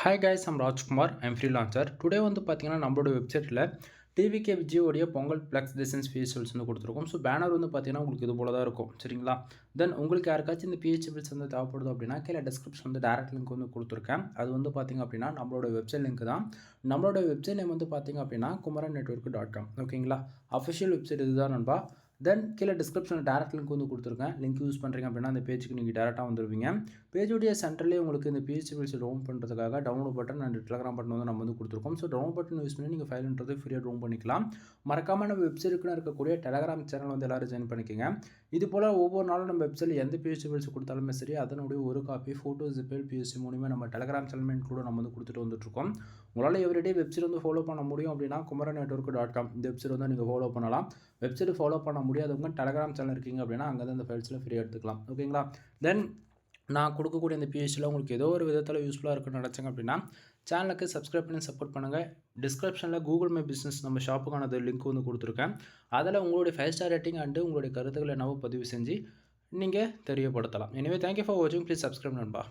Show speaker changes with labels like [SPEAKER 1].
[SPEAKER 1] Hi guys I'm Rajkumar I'm freelancer today வந்து பார்த்தீங்கன்னா நம்மளோட வெப்சைட்டில் டிவிகே விஜயோடைய பொங்கல் ப்ளக்ஸ் டிசைன்ஸ் பிஹெச்எல்ஸ் வந்து கொடுத்துருக்கோம். ஸோ பேனர் வந்து பார்த்தீங்கன்னா உங்களுக்கு இது போல தான் இருக்கும். சரிங்களா? தென் உங்களுக்கு யாருக்காச்சும் இந்த பிஹெச்எல்ஸ் வந்து தேவைப்படுது அப்படின்னா கீழே டிஸ்கிரிப்ஷன் வந்து டேரக்ட் லிங்க் வந்து கொடுத்துருக்கேன். அது வந்து பார்த்திங்க அப்படின்னா நம்மளோட வெப்சைட் லிங்க் தான். நம்மளோட வெப்சைட் நேம் வந்து பார்த்திங்க அப்படின்னா குமரன் நெட்ஒர்க் டாட் காம் ஓகேங்களா அஃபிஷியல் வெப்சைட் இதுதான் நண்பா. தென் கீழே டிஸ்கிரிப்ஷனில் டேரக்ட் லிங்க் வந்து கொடுத்துருக்கேன். லிங்க் யூஸ் பண்ணுறீங்க அப்படின்னா அந்த பேஜுக்கு நீங்கள் டேரெக்டாக வந்துடுவீங்க பேஜுடைய சென்டர்லேயே உங்களுக்கு இந்த பிஹெச்பிஎல்ஸ் டவுன் பண்ணுறதுக்காக download button and Telegram button வந்து நம்ம வந்து கொடுத்துருக்கோம். ஸோ டவுன்லோட் பட்டன் யூஸ் பண்ணி நீங்கள் ஃபைல்ன்றது ஃப்ரீயாக டவுன் பண்ணிக்கலாம். மறக்காமல் நம்ம வெப்சைட்டுக்குன்னு இருக்கக்கூடிய டெலகிராம் சேனல் வந்து எல்லோரும் ஜாயின் பண்ணிக்கோங்க. இது போல் ஒவ்வொரு நாளும் நம்ம வெப்சைட்டில் எந்த பிஹெச்பிஎல்ஸ் கொடுத்தாலுமே சரி அதனுடைய ஒரு காப்பி ஃபோட்டோ ஜிப்பேல் பிஎஸ்சி மூலியமாக நம்ம டெலகிராம் சேனல் கூட நம்ம வந்து கொடுத்துட்டு வந்துட்டுருக்கோம் உங்களால் எவ்ரிடே வெப்சைட் வந்து ஃபாலோ பண்ண முடியும் அப்படின்னா குமரன் நெட்ஒர்க் டாட் காம் இந்த வெப்சைட் வந்து நீங்கள் ஃபாலோ பண்ணலாம். வெப்சைட் ஃபாலோ பண்ண முடியாதவங்க டெலகிராம் சேனல் இருக்கீங்க அப்படின்னா அங்கே தான் இந்த ஃபைல்ஸில் ஃப்ரீயாக எடுத்துக்கலாம். ஓகேங்களா தென் நான் கொடுக்கக்கூடிய இந்த பிஹெச்சில் உங்களுக்கு ஏதோ ஒரு விதத்தில் யூஸ்ஃபுல்லாக இருக்குன்னு நினச்சிங்க அப்படின்னா சேனலுக்கு சப்ஸ்கிரைப் பண்ணி சப்போர்ட் பண்ணுங்கள் டிஸ்கிரிப்ஷனில் கூகுள் மே பிஸ்னஸ் நம்ம ஷாப்புக்கான லிங்க் வந்து கொடுத்துருக்கேன். அதில் உங்களுடைய ஃபைவ் ஸ்டார் ரேட்டிங் அண்டு உங்களுடைய கருத்துக்களை என்னவோ பதிவு செஞ்சு நீங்கள் தெரியப்படுத்தலாம். எனவே தேங்க்யூ ஃபார் வாட்சிங் ப்ளீஸ் சப்ஸ்கிரைப் நண்பா.